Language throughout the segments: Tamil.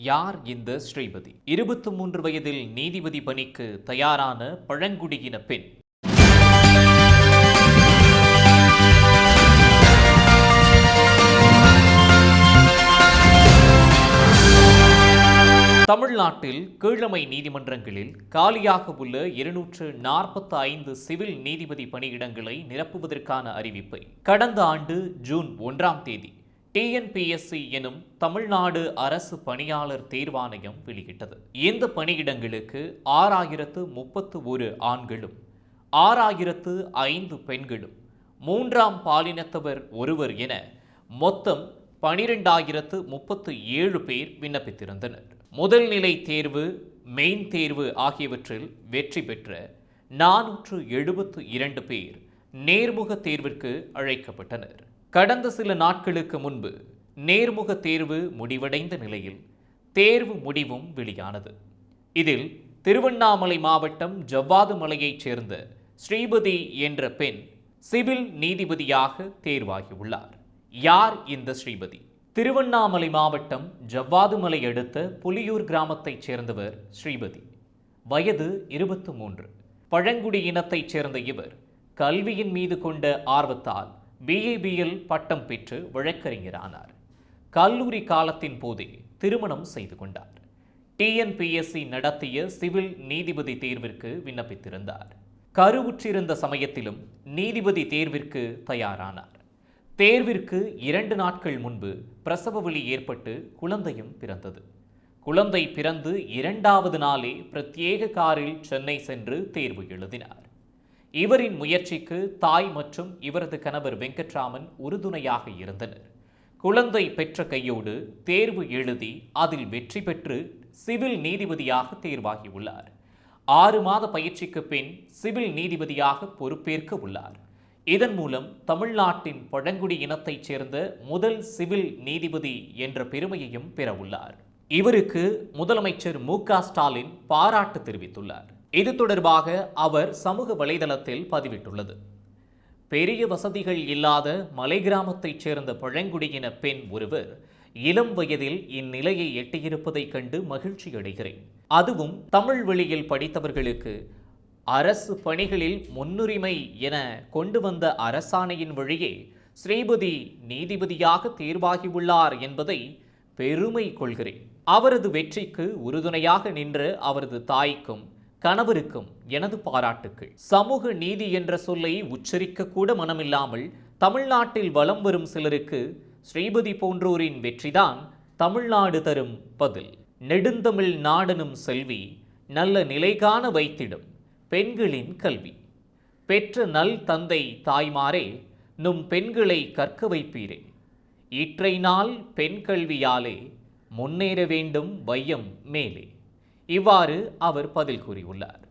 யார் இந்த ஸ்ரீபதி? இருபத்தி மூன்று வயதில் நீதிபதி பணிக்கு தயாரான பழங்குடியின பெண். தமிழ்நாட்டில் கீழமை நீதிமன்றங்களில் காலியாக உள்ள இருநூற்று நாற்பத்தி ஐந்து சிவில் நீதிபதி பணியிடங்களை நிரப்புவதற்கான அறிவிப்பை கடந்த ஆண்டு ஜூன் ஒன்றாம் தேதி டிஎன்பிஎஸ்சி எனும் தமிழ்நாடு அரசு பணியாளர் தேர்வாணையம் வெளியிட்டது. இந்த பணியிடங்களுக்கு ஆறாயிரத்து முப்பத்து ஒரு ஆண்களும் ஆறாயிரத்து ஐந்து பெண்களும் மூன்றாம் பாலினத்தவர் ஒருவர் என மொத்தம் பனிரெண்டாயிரத்து முப்பத்து ஏழு பேர் விண்ணப்பித்திருந்தனர். முதல் நிலை தேர்வு மெயின் தேர்வு ஆகியவற்றில் வெற்றி பெற்ற நானூற்று எழுபத்து இரண்டு பேர் நேர்முக தேர்விற்கு அழைக்கப்பட்டனர். கடந்த சில நாட்களுக்கு முன்பு நேர்முக தேர்வு முடிவடைந்த நிலையில் தேர்வு முடிவும் வெளியானது. இதில் திருவண்ணாமலை மாவட்டம் ஜவ்வாது மலையைச் சேர்ந்த ஸ்ரீபதி என்ற பெண் சிவில் நீதிபதியாக தேர்வாகியுள்ளார். யார் இந்த ஸ்ரீபதி? திருவண்ணாமலை மாவட்டம் ஜவ்வாதுமலை அடுத்த புலியூர் கிராமத்தைச் சேர்ந்தவர் ஸ்ரீபதி. வயது இருபத்து மூன்று. பழங்குடி இனத்தைச் சேர்ந்த இவர் கல்வியின் மீது கொண்ட ஆர்வத்தால் பிஏபிஎல் பட்டம் பெற்று வழக்கறிஞரானார். கல்லூரி காலத்தின் போதே திருமணம் செய்து கொண்டார். டிஎன்பிஎஸ்சி நடத்திய சிவில் நீதிபதி தேர்விற்கு விண்ணப்பித்திருந்தார். கருவுற்றிருந்த சமயத்திலும் நீதிபதி தேர்விற்கு தயாரானார். தேர்விற்கு இரண்டு நாட்கள் முன்பு பிரசவ வலி ஏற்பட்டு குழந்தையும் பிறந்தது. குழந்தை பிறந்து இரண்டாவது நாளே பிரத்யேக காரில் சென்னை சென்று தேர்வு எழுதினார். இவரின் முயற்சிக்கு தாய் மற்றும் இவரது கணவர் வெங்கட்ராமன் உறுதுணையாக இருந்தனர். குழந்தை பெற்ற கையோடு தேர்வு எழுதி அதில் வெற்றி பெற்று சிவில் நீதிபதியாக தேர்வாகியுள்ளார் ஆறு மாத பயிற்சிக்கு பின் சிவில் நீதிபதியாக பொறுப்பேற்க உள்ளார். இதன் மூலம் தமிழ்நாட்டின் பழங்குடி இனத்தைச் சேர்ந்த முதல் சிவில் நீதிபதி என்ற பெருமையையும் பெற உள்ளார். இவருக்கு முதலமைச்சர் மு க ஸ்டாலின் பாராட்டு தெரிவித்துள்ளார். இது தொடர்பாக அவர் சமூக வலைதளத்தில் பதிவிட்டுள்ளது. பெரிய வசதிகள் இல்லாத மலை கிராமத்தைச் சேர்ந்த பழங்குடியின பெண் ஒருவர் இளம் வயதில் இந்நிலையை எட்டியிருப்பதைக் கண்டு மகிழ்ச்சி அடைகிறேன் அதுவும் தமிழ் வழியில் படித்தவர்களுக்கு அரசு பணிகளில் முன்னுரிமை என கொண்டு வந்த அரசாணையின் வழியே ஸ்ரீபதி நீதிபதியாக தேர்வாகியுள்ளார் என்பதை பெருமை கொள்கிறேன். அவரது வெற்றிக்கு உறுதுணையாக நின்ற அவரது தாய்க்கும் கணவருக்கும் எனது பாராட்டுக்கள். சமூக நீதி என்ற சொல்லை உச்சரிக்க கூட மனமில்லாமல் தமிழ்நாட்டில் வலம் வரும் சிலருக்கு ஸ்ரீபதி போன்றோரின் வெற்றிதான் தமிழ்நாடு தரும் பதில். நெடுந்தமிழ் நாடனும் செல்வி நல்ல நிலைகாண வைத்திடும் பெண்களின் கல்வி. பெற்ற நல் தந்தை தாய்மாரே நும் பெண்களை கற்க வைப்பீரே. இற்றை நாள் பெண் கல்வியாலே முன்னேற வேண்டும் வையம் மேலே. இவ்வாறு அவர் பதில் கூறியுள்ளார்.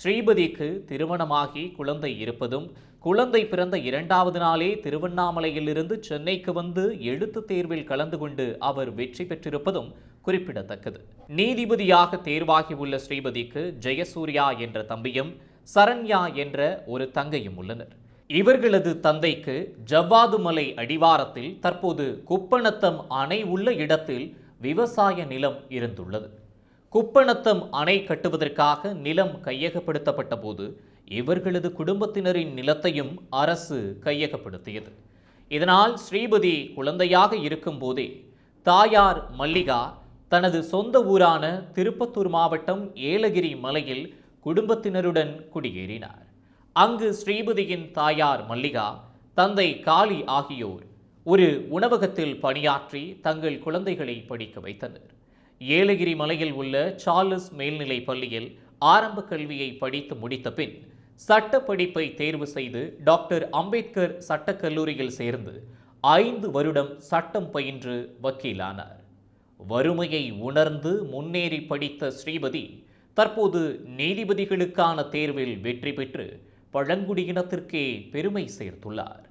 ஸ்ரீபதிக்கு திருமணமாகி குழந்தை இருப்பதும் குழந்தை பிறந்த இரண்டாவது நாளே திருவண்ணாமலையிலிருந்து சென்னைக்கு வந்து எழுத்து தேர்வில் கலந்து கொண்டு அவர் வெற்றி பெற்றிருப்பதும் குறிப்பிடத்தக்கது. நீதிபதியாக தேர்வாகியுள்ள ஸ்ரீபதிக்கு ஜெயசூர்யா என்ற தம்பியும் சரண்யா என்ற ஒரு தங்கையும் உள்ளனர். இவர்களது தந்தைக்கு ஜவ்வாதுமலை அடிவாரத்தில் தற்போது குப்பணத்தம் அணை உள்ள இடத்தில் விவசாய நிலம் இருந்துள்ளது. குப்பணத்தம் அணை கட்டுவதற்காக நிலம் கையகப்படுத்தப்பட்ட போது இவர்களது குடும்பத்தினரின் நிலத்தையும் அரசு கையகப்படுத்தியது. இதனால் ஸ்ரீபதி குழந்தையாக இருக்கும்போதே தாயார் மல்லிகா தனது சொந்த ஊரான திருப்பத்தூர் மாவட்டம் ஏலகிரி மலையில் குடும்பத்தினருடன் குடியேறினார். அங்கு ஸ்ரீபதியின் தாயார் மல்லிகா தந்தை காளி ஆகியோர் ஒரு உணவகத்தில் பணியாற்றி தங்கள் குழந்தைகளை படிக்க வைத்தனர். ஏலகிரி மலையில் உள்ள சார்லஸ் மேல்நிலை பள்ளியில் ஆரம்ப கல்வியை படித்து முடித்த பின் சட்ட படிப்பை தேர்வு செய்து டாக்டர் அம்பேத்கர் சட்டக் கல்லூரியில் சேர்ந்து ஐந்து வருடம் சட்டம் பயின்று வக்கீலானார். வறுமையை உணர்ந்து முன்னேறி படித்த ஸ்ரீபதி தற்போது நீதிபதிகளுக்கான தேர்வில் வெற்றி பெற்று பழங்குடியினத்திற்கே பெருமை சேர்த்துள்ளார்.